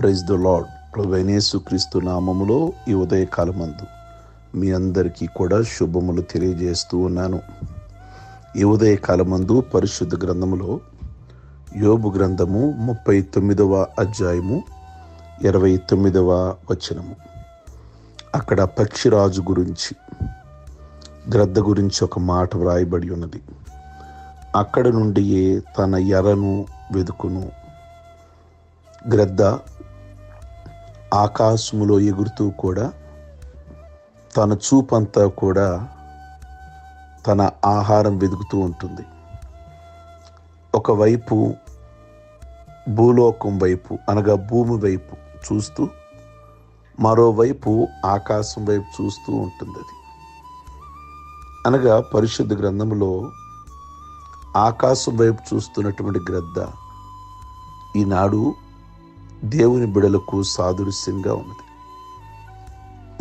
Praise the lord ప్రభు క్రీస్తు నామములో ఈ ఉదయకాలమందు మీ అందరికీ కూడా శుభములు తెలియజేస్తూ ఉన్నాను. ఈ ఉదయకాలమందు పరిశుద్ధ గ్రంథములో యోబు గ్రంథము ముప్పై తొమ్మిదవ అధ్యాయము ఇరవై తొమ్మిదవ వచనము. అక్కడ పక్షిరాజు గురించి గ్రద్ద గురించి ఒక మాట వ్రాయబడి ఉన్నది. అక్కడ నుండియే తన ఎరను వెదుకును. గ్రద్ద ఆకాశములో ఎగురుతూ కూడా తన చూపంతా కూడా తన ఆహారం వెతుకుతూ ఉంటుంది. ఒకవైపు భూలోకం వైపు అనగా భూమి వైపు చూస్తూ మరోవైపు ఆకాశం వైపు చూస్తూ ఉంటుంది అది. అనగా పరిశుద్ధ గ్రంథంలో ఆకాశం వైపు చూస్తున్నటువంటి గ్రద్ద ఈనాడు దేవుని బిడలకు సాదృశ్యంగా ఉన్నది.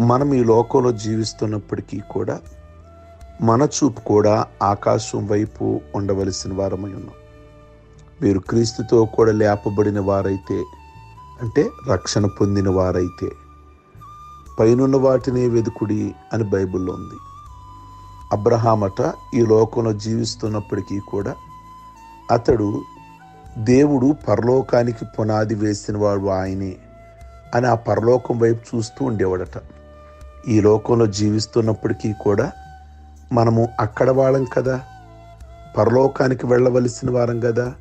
మనం ఈ లోకంలో జీవిస్తున్నప్పటికీ కూడా మన చూపు కూడా ఆకాశం వైపు ఉండవలసిన వారమై ఉన్నాం. మీరు క్రీస్తుతో కూడా లేపబడిన వారైతే అంటే రక్షణ పొందిన వారైతే పైనున్న వాటినే వెదుకుడి అని బైబిల్లో ఉంది. అబ్రహామట ఈ లోకంలో జీవిస్తున్నప్పటికీ కూడా అతడు దేవుడు పరలోకానికి పునాది వేసినవాడు ఆయనే అని ఆ పరలోకం వైపు చూస్తూ ఉండేవాడట. ఈ లోకంలో జీవిస్తున్నప్పటికీ కూడా మనము అక్కడ వాళ్ళం కదా పరలోకానికి వెళ్ళవలసిన వారం కదా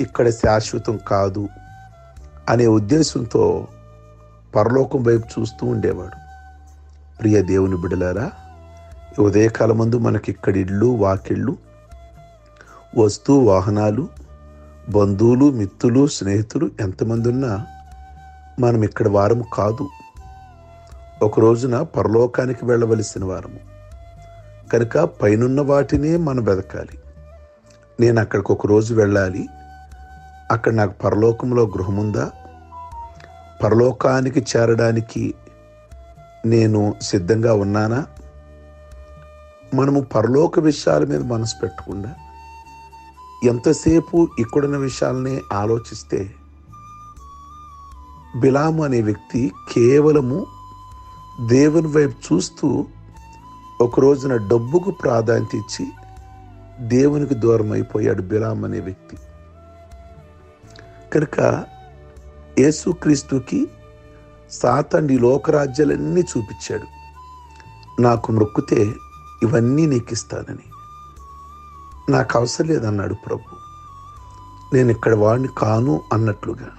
ఇక్కడ శాశ్వతం కాదు అనే ఉద్దేశంతో పరలోకం వైపు చూస్తూ ఉండేవాడు. ప్రియ దేవుని బిడలారా ఈ ఉదయకాలం ముందు మనకి ఇక్కడ ఇళ్ళు వాకిళ్ళు వస్తు వాహనాలు బంధువులు మిత్రులు స్నేహితులు ఎంతమంది ఉన్నా మనం ఇక్కడ వారము కాదు. ఒక రోజున పరలోకానికి వెళ్ళవలసిన వారము. కనుక పైనున్న వాటినే మనం వెతకాలి నేను అక్కడికి ఒక రోజు వెళ్ళాలి. అక్కడ నాకు పరలోకంలో గృహముందా? పరలోకానికి చేరడానికి నేను సిద్ధంగా ఉన్నానా? మనము పరలోక విషయాల మీద మనసు పెట్టకుండా ఎంతసేపు ఇక్కడున్న విషయాలనే ఆలోచిస్తే బిలాము అనే వ్యక్తి కేవలము దేవుని వైపు చూస్తూ ఒక రోజున డబ్బుకు ప్రాధాన్యత ఇచ్చి దేవునికి దూరం అయిపోయాడు బిలాం అనే వ్యక్తి. కనుక యేసుక్రీస్తుకి సాతండి లోకరాజ్యాలన్నీ చూపించాడు. నాకు మొక్కితే ఇవన్నీ నీకు ఇస్తానని నాకు అవసరం లేదన్నాడు ప్రభు. నేను ఇక్కడ వాడిని కాను అన్నట్లుగా.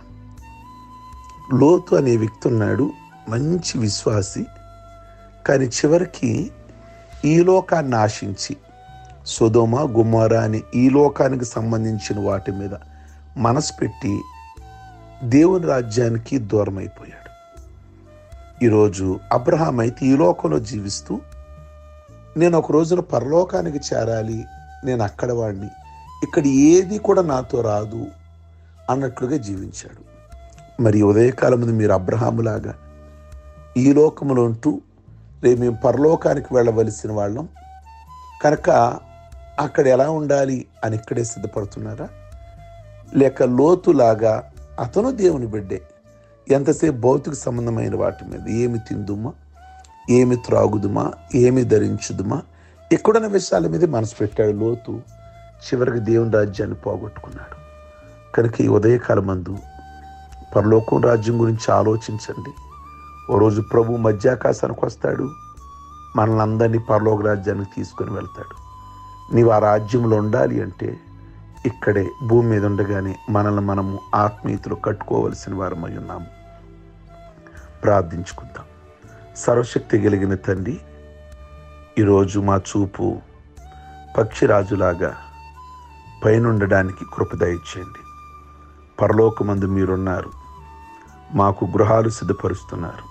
లోతు అనే వ్యక్తి ఉన్నాడు మంచి విశ్వాసి కానీ చివరికి ఈ లోకాన్ని ఆశించి సుధోమ గుమ్మర అనే ఈ లోకానికి సంబంధించిన వాటి మీద మనసు పెట్టి దేవుని రాజ్యానికి దూరం అయిపోయాడు ఈరోజు అబ్రహాం అయితే ఈ లోకంలో జీవిస్తూ నేను ఒక రోజున పరలోకానికి చేరాలి నేను అక్కడ వాడిని. ఇక్కడ ఏది కూడా నాతో రాదు అన్నట్లుగా జీవించాడు. మరి ఉదయకాలం మీరు అబ్రహాములాగా ఈ లోకములో ఉంటూ రేపు మేము పరలోకానికి వెళ్ళవలసిన వాళ్ళం. కనుక అక్కడ ఎలా ఉండాలి అని ఇక్కడే సిద్ధపడుతున్నారా? లేక లోతులాగా అతను దేవుని బిడ్డే. ఎంతసేపు భౌతిక సంబంధమైన వాటి మీద ఏమి తిందుమా? ఏమి త్రాగుదుమా? ఏమి ధరించుదుమా? ఎక్కడున్న విషయాల మీద మనసు పెట్టాడు లోతు. చివరికి దేవుని రాజ్యాన్ని పోగొట్టుకున్నాడు. కనుక ఈ ఉదయకాలం మందు పరలోకం రాజ్యం గురించి ఆలోచించండి. ఓ రోజు ప్రభు మధ్యాకాశానికి వస్తాడు. మనల్ని అందరినీ పరలోక రాజ్యానికి తీసుకొని వెళ్తాడు. నీవు ఆ రాజ్యంలో ఉండాలి అంటే ఇక్కడే భూమి మీద ఉండగానే మనల్ని మనము ఆత్మీయతలు కట్టుకోవలసిన వారమై ఉన్నాము. ప్రార్థించుకుందాం. సర్వశక్తి కలిగిన తండ్రి ఈరోజు మా చూపు పక్షిరాజులాగా పైనుండడానికి కృపదయించండి పరలోకమందు మీరున్నారు. మాకు గృహాలు సిద్ధపరుస్తున్నారు.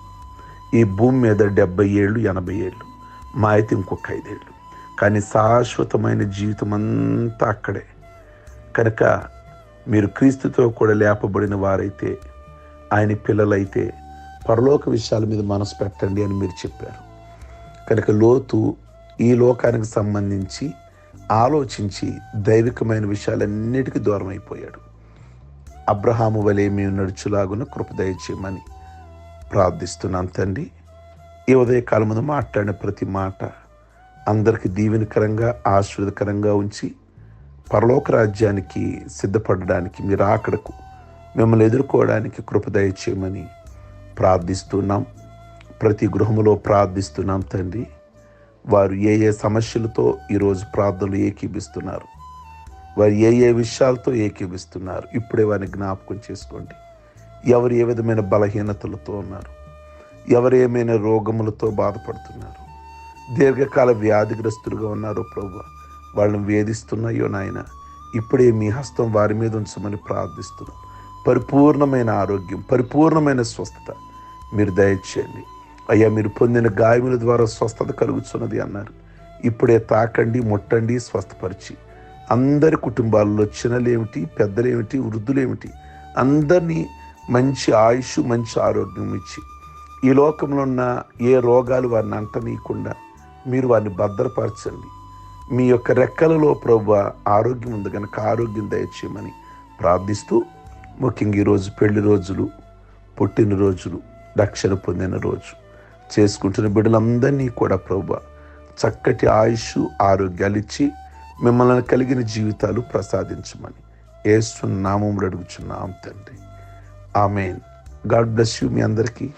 ఈ భూమి మీద డెబ్బై ఏళ్ళు ఎనభై ఏళ్ళు మా అయితే ఇంకొక ఐదేళ్ళు. కానీ శాశ్వతమైన జీవితం అంతా అక్కడే. కనుక మీరు క్రీస్తుతో కూడా లేపబడిన వారైతే ఆయన పిల్లలైతే పరలోక విషయాల మీద మనసు పెట్టండి అని మీరు చెప్పారు. కనుక లోతు ఈ లోకానికి సంబంధించి ఆలోచించి దైవికమైన విషయాలన్నిటికీ దూరం అయిపోయాడు అబ్రహాము వలె మేము నడుచులాగున కృపదయ చేయమని ప్రార్థిస్తున్నాం తండ్రి. ఈ ఉదయకాలమున మాట్లాడిన ప్రతి మాట అందరికీ దీవెనకరంగా ఆశీర్వదకరంగా ఉంచి పరలోక రాజ్యానికి సిద్ధపడడానికి మీరు ఆకడకు మిమ్మల్ని ఎదుర్కోవడానికి కృపదయ చేయమని ప్రార్థిస్తున్నాం. ప్రతి గృహములో ప్రార్థిస్తున్నాం తండ్రి. వారు ఏ ఏ సమస్యలతో ఈరోజు ప్రార్థనలు ఏకీభిస్తున్నారు? వారు ఏ ఏ విషయాలతో ఏకీభిస్తున్నారు? ఇప్పుడే వారిని జ్ఞాపకం చేసుకోండి. ఎవరు ఏ విధమైన బలహీనతలతో ఉన్నారు? ఎవరు ఏమైనా రోగములతో బాధపడుతున్నారు? దీర్ఘకాల వ్యాధిగ్రస్తులుగా ఉన్నారో ప్రభు. వాళ్ళని వేధిస్తున్నాయో నాయన? ఇప్పుడే మీ హస్తం వారి మీద ఉంచమని ప్రార్థిస్తున్నాం. పరిపూర్ణమైన ఆరోగ్యం పరిపూర్ణమైన స్వస్థత మీరు దయచేయండి. అయ్యా మీరు పొందిన గాయముల ద్వారా స్వస్థత కలుగుతున్నది అన్నారు. ఇప్పుడే తాకండి ముట్టండి స్వస్థపరిచి. అందరి కుటుంబాల్లో చిన్నలేమిటి పెద్దలేమిటి వృద్ధులేమిటి అందరినీ మంచి ఆయుష్ మంచి ఆరోగ్యం ఇచ్చి. ఈ లోకంలో ఉన్న ఏ రోగాలు వారిని అంటనీయకుండా మీరు వారిని భద్రపరచండి. మీ యొక్క రెక్కలలో ప్రభు ఆరోగ్యం ఉంది కనుక ఆరోగ్యం దయచేయమని ప్రార్థిస్తూ ముఖ్యంగా ఈరోజు పెళ్ళి రోజులు పుట్టినరోజులు రక్షణ పొందిన రోజు. చేసుకుంటున్న బిడ్డలందరినీ కూడా ప్రభు చక్కటి ఆయుష్ ఆరోగ్యాలు ఇచ్చి మిమ్మల్ని కలిగిన జీవితాలు ప్రసాదించమని ఏసు నామములు అడుగుచున్నాం తండ్రి. ఆమెన్. గాడ్ బ్లెస్ యూ మీ అందరికీ.